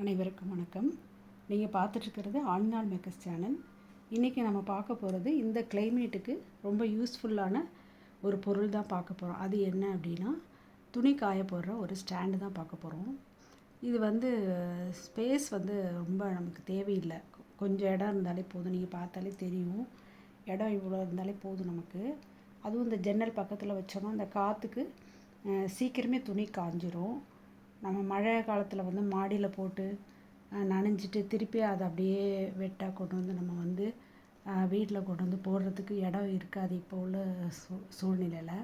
அனைவருக்கும் வணக்கம். நீங்கள் பார்த்துட்ருக்கிறது ஆழ்நாள் மேக்கர்ஸ் சேனல். இன்றைக்கி நம்ம பார்க்க போகிறது இந்த கிளைமேட்டுக்கு ரொம்ப யூஸ்ஃபுல்லான ஒரு பொருள் தான் பார்க்க போகிறோம் அது என்ன அப்படின்னா துணி காய போடுற ஒரு ஸ்டாண்டு தான் பார்க்க போகிறோம் இது வந்து ஸ்பேஸ் வந்து ரொம்ப நமக்கு தேவையில்லை. கொஞ்சம் இடம் இருந்தாலே போதும். நீங்கள் பார்த்தாலே தெரியும். இடம் இவ்வளோ இருந்தாலே போதும் நமக்கு. அதுவும் இந்த ஜன்னல் பக்கத்தில் வச்சோம்னா அந்த காற்றுக்கு சீக்கிரமே துணி காஞ்சிரும். நம்ம மழை காலத்தில் வந்து மாடியில் போட்டு நனைஞ்சிட்டு திருப்பி அதை அப்படியே வெட்டாக கொண்டு வந்து நம்ம வந்து வீட்டில் கொண்டு வந்து போடுறதுக்கு இடம் இருக்காது இப்போ உள்ள சூ சூழ்நிலையில்.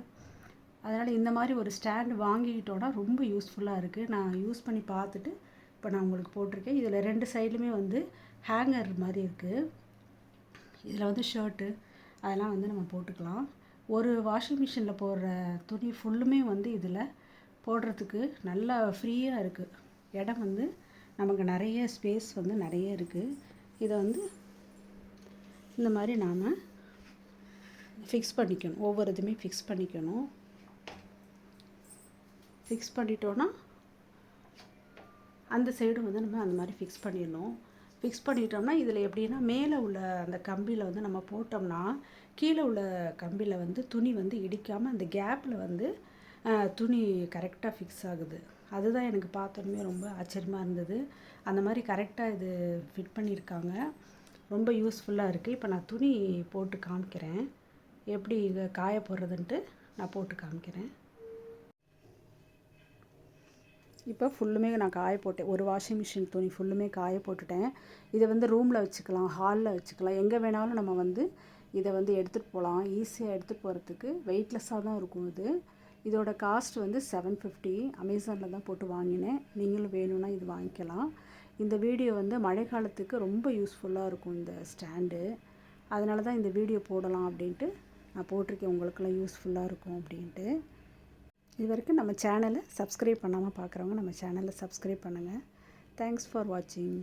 அதனால் இந்த மாதிரி ஒரு ஸ்டாண்டு வாங்கிக்கிட்டோன்னா ரொம்ப யூஸ்ஃபுல்லாக இருக்குது நான் யூஸ் பண்ணி பார்த்துட்டு இப்போ நான் உங்களுக்கு போட்டிருக்கேன். இதில் ரெண்டு சைடுலுமே வந்து ஹேங்கர் மாதிரி இருக்குது இதில் வந்து ஷர்ட்டு அதெல்லாம் வந்து நம்ம போட்டுக்கலாம். ஒரு வாஷிங் மிஷினில் போடுற துணி ஃபுல்லுமே வந்து இதில் போடுறதுக்கு நல்லா ஃப்ரீயாக இருக்குது இடம் வந்து நமக்கு நிறைய ஸ்பேஸ் வந்து நிறைய இருக்குது இதை வந்து இந்த மாதிரி நாம் ஃபிக்ஸ் பண்ணிக்கணும். ஒவ்வொரு இதுவுமே ஃபிக்ஸ் பண்ணிக்கணும். ஃபிக்ஸ் பண்ணிட்டோன்னா அந்த சைடு வந்து நம்ம அந்த மாதிரி ஃபிக்ஸ் பண்ணிடணும். ஃபிக்ஸ் பண்ணிட்டோம்னா இதில் எப்படின்னா மேலே உள்ள அந்த கம்பியில் வந்து நம்ம போட்டோம்னா கீழே உள்ள கம்பியில் வந்து துணி வந்து இடிக்காமல் அந்த கேப்பில் வந்து துணி கரெக்டாக ஃபிக்ஸ் ஆகுது. அதுதான் எனக்கு பார்த்தோன்னே ரொம்ப ஆச்சரியமாக இருந்தது. அந்த மாதிரி கரெக்டாக இது ஃபிட் பண்ணியிருக்காங்க. ரொம்ப யூஸ்ஃபுல்லாக இருக்குது இப்போ நான் துணி போட்டு காமிக்கிறேன். எப்படி இதை காய போடுறதுன்ட்டு நான் போட்டு காமிக்கிறேன். இப்போ ஃபுல்லுமே நான் காய போட்டேன். ஒரு வாஷிங் மிஷின் துணி ஃபுல்லுமே காய போட்டுட்டேன். இதை வந்து ரூமில் வச்சுக்கலாம் ஹாலில் வச்சுக்கலாம். எங்கே வேணாலும் நம்ம வந்து இதை வந்து எடுத்துகிட்டு போகலாம் ஈஸியாக எடுத்துகிட்டு போகிறதுக்கு வெயிட்லெஸ்ஸாக தான் இருக்கும் இது. இதோட காஸ்ட் வந்து செவன் ஃபிஃப்டி. அமேசானில் தான் போட்டு வாங்கினேன். நீங்களும் வேணும்னா இது வாங்கிக்கலாம். இந்த வீடியோ வந்து மழை காலத்துக்கு ரொம்ப யூஸ்ஃபுல்லாக இருக்கும் இந்த ஸ்டாண்டு. அதனால தான் இந்த வீடியோ போடலாம் அப்படின்ட்டு நான் போட்டிருக்கேன். உங்களுக்கெல்லாம் யூஸ்ஃபுல்லாக இருக்கும் அப்படின்ட்டு. இது வரைக்கும் நம்ம சேனலை சப்ஸ்கிரைப் பண்ணாமல் பார்க்குறவங்க நம்ம சேனலை சப்ஸ்கிரைப் பண்ணுங்கள் தேங்க்ஸ் ஃபார் வாட்சிங்